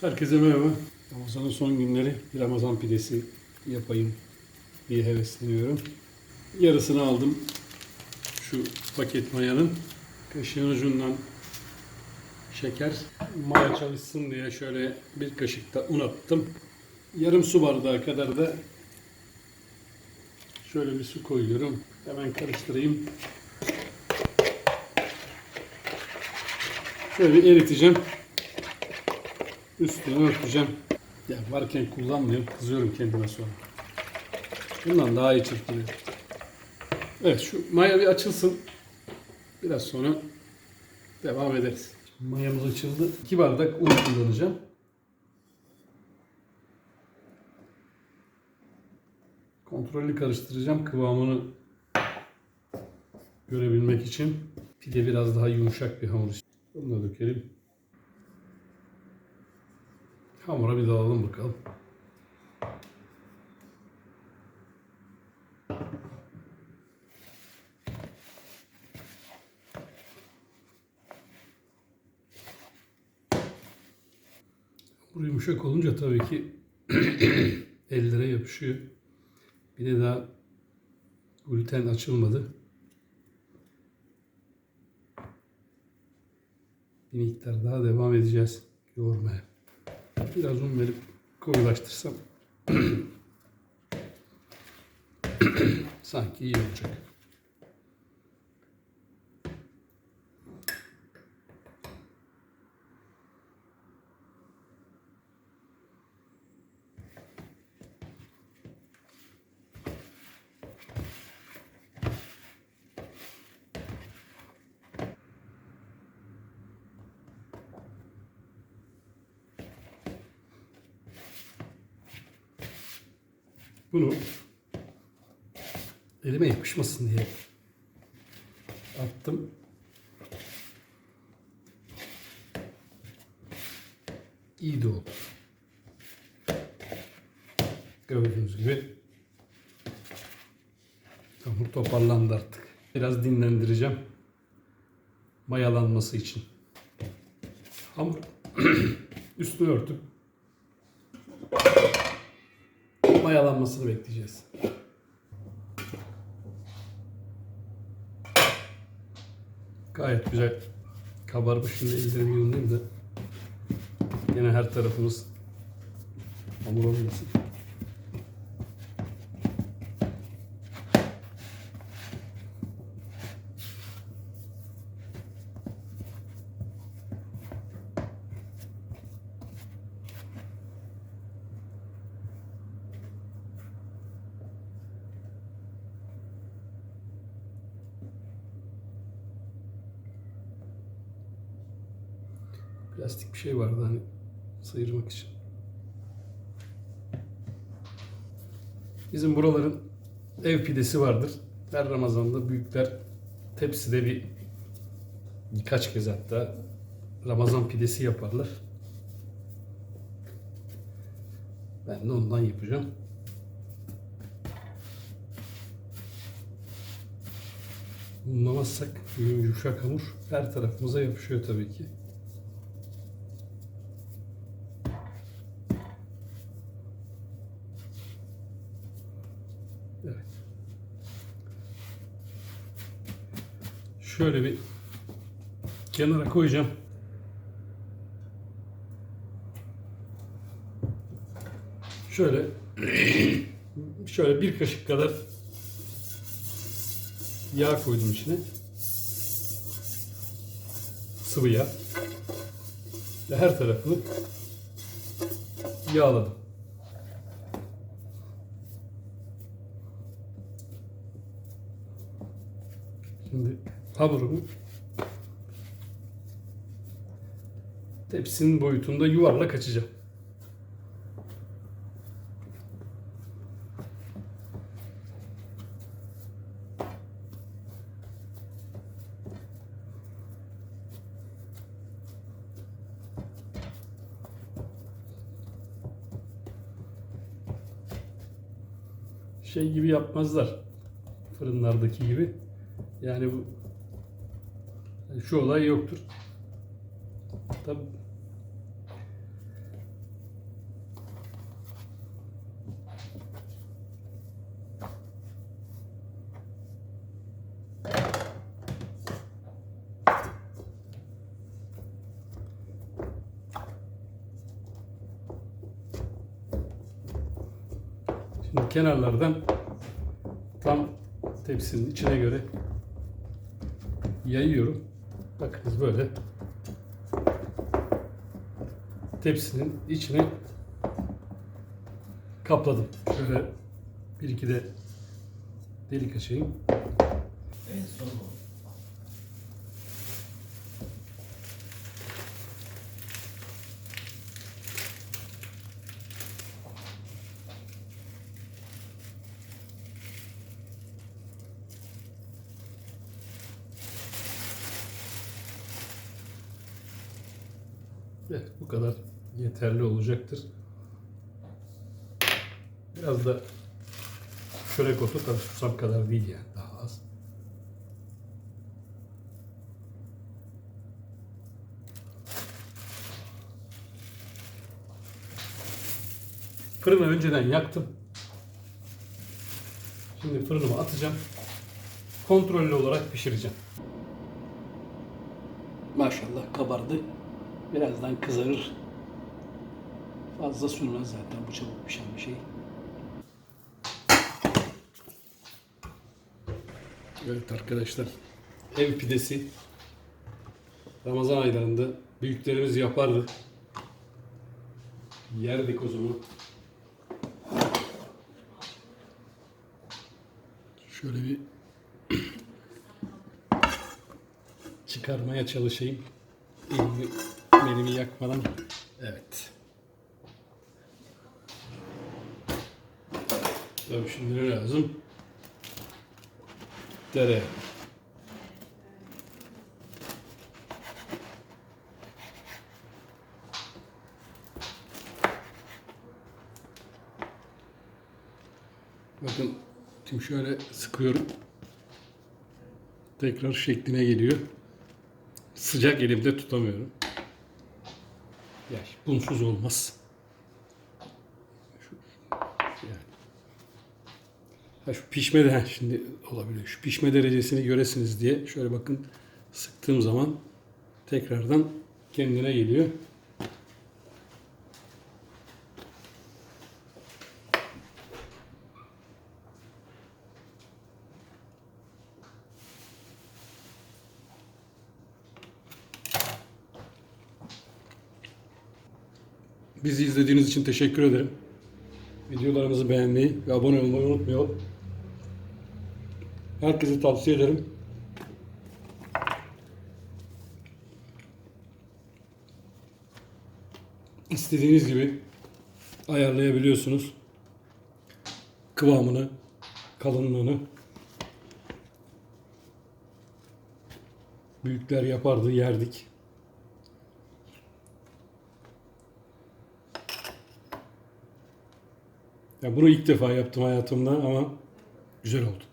Herkese merhaba. Ramazan'ın son günleri bir Ramazan pidesi yapayım diye hevesleniyorum. Yarısını aldım şu paket mayanın. Kaşığın ucundan şeker. Maya çalışsın diye şöyle bir kaşık da un attım. Yarım su bardağı kadar da şöyle bir su koyuyorum. Hemen karıştırayım. Şöyle eriteceğim. Üstünü örteceğim. Ya varken kullanmıyorum. Kızıyorum kendime sonra. Bundan daha iyi çırpılıyor. Evet şu maya bir açılsın. Biraz sonra devam ederiz. Mayamız açıldı. 2 bardak un kullanacağım. Kontrollü karıştıracağım kıvamını görebilmek için. Pide biraz daha yumuşak bir hamur. Bunu da dökelim. Hamura bir dalalım bakalım. Hamur yumuşak olunca tabii ki ellere yapışıyor. Bir de daha gluten açılmadı. Bir miktar daha devam edeceğiz yoğurmaya. Biraz un verip koyulaştırsam sanki iyi olacak. Bunu elime yapışmasın diye attım. İyi de oldu. Gördüğünüz gibi hamur toparlandı artık. Biraz dinlendireceğim. Mayalanması için. Hamur üstünü örtüp mayalanmasını bekleyeceğiz. Gayet güzel kabarmış. Şimdi ellerimi yumlayayım da yine her tarafımız hamur olmasın. Plastik bir şey vardı hani sıyırmak için. Bizim buraların ev pidesi vardır. Her Ramazan'da büyükler tepside bir birkaç kez hatta Ramazan pidesi yaparlar. Ben de ondan yapacağım. Unlamazsak yumuşak hamur her tarafımıza yapışıyor tabii ki. Evet. Şöyle bir kenara koyacağım. Şöyle şöyle bir kaşık kadar yağ koydum içine. Sıvı yağ. Ve her tarafını yağladım. Şimdi hamurumu tepsinin boyutunda yuvarlak açacağım. Şey gibi yapmazlar. Fırınlardaki gibi. Yani bu şu olay yoktur. Tabi Şimdi kenarlardan tam tepsinin içine göre yayıyorum. Bakınız böyle tepsinin içine kapladım. Şöyle bir iki de delik açayım. En son Evet bu kadar yeterli olacaktır. Biraz da çörek otu tabii susam kadar değil yani daha az. Fırını önceden yaktım. Şimdi fırınıma atacağım. Kontrollü olarak pişireceğim. Maşallah kabardı. Birazdan kızarır. Fazla sürmez zaten bu çabuk pişen bir şey. Evet arkadaşlar. Ev pidesi. Ramazan aylarında büyüklerimiz yapardı. Yerdik o zaman. Şöyle bir çıkarmaya çalışayım. Elimi, elimi yakmadan. Evet. Tabii şimdi ne lazım? Dere. Bakın şimdi şöyle sıkıyorum. Tekrar şekline geliyor. Sıcak elimde tutamıyorum. Ya bunsuz olmaz. Şu, yani. Ha şu pişme de ha, şimdi olabilir. Şu pişme derecesini göresiniz diye şöyle bakın sıktığım zaman tekrardan kendine geliyor. Bizi izlediğiniz için teşekkür ederim. Videolarımızı beğenmeyi ve abone olmayı unutmayalım. Herkese tavsiye ederim. İstediğiniz gibi ayarlayabiliyorsunuz. Kıvamını, kalınlığını. Büyükler yapardı, yerdik. Ya bunu ilk defa yaptım hayatımda ama güzel oldu.